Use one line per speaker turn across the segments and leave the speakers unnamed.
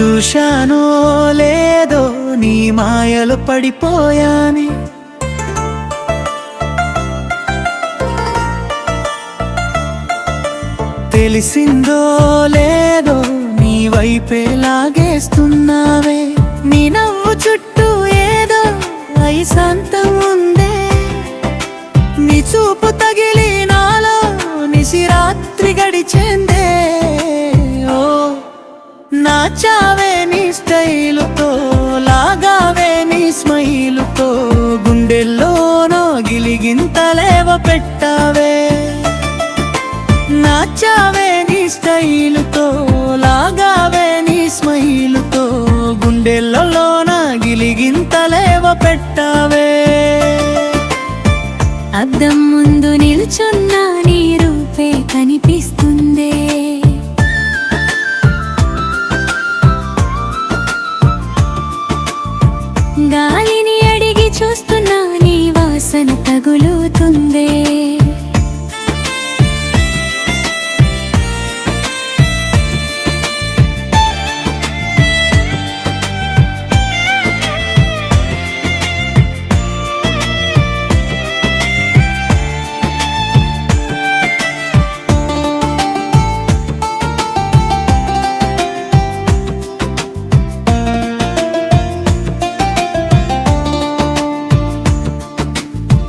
చూశానో లేదో నీ మాయలు పడిపోయాని. తెలిసిందో లేదో నీ వైపే లాగేస్తున్నావే. నీ నవ్వు చుట్టూ ఏదో ఐసంతం ఉందే. నీ చూపు తగిలి నాలో నిశిరాత్రి గడిచిందే. ఓ నా చా గిలిగింతలేవ పెట్టావే. నాచావే నీ స్టైలుతో లాగావే నీ స్మైలుతో గుండెల్లోన గిలిగింతలేవ పెట్టావే.
అద్దం ముందు నిల్చున్న నీ రూపే కనిపిస్తుందే.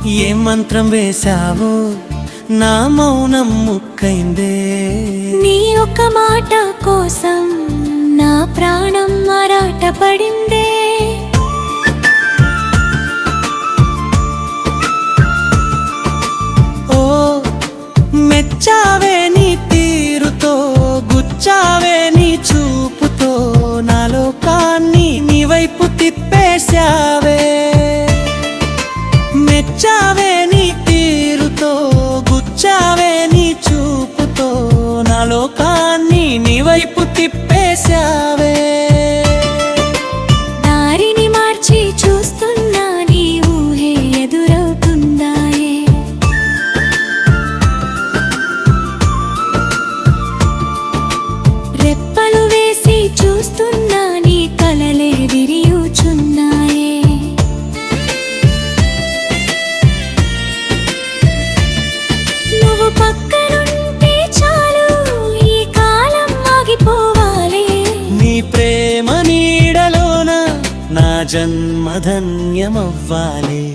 ఏ మంత్రం వేశావో? నా మౌనం ముక్కైందే.
నీ ఒక మాట కోసం నా ప్రాణం మరాట పడిందే.
ఓ మెచ్చావే నీ తీరుతో గుచ్చావే నీ చూపుతో నా లోకాన్ని నీ వైపు తిప్పేశావే. వైపు తిప్పేశావే జన్మధన్యమవ్వాలి.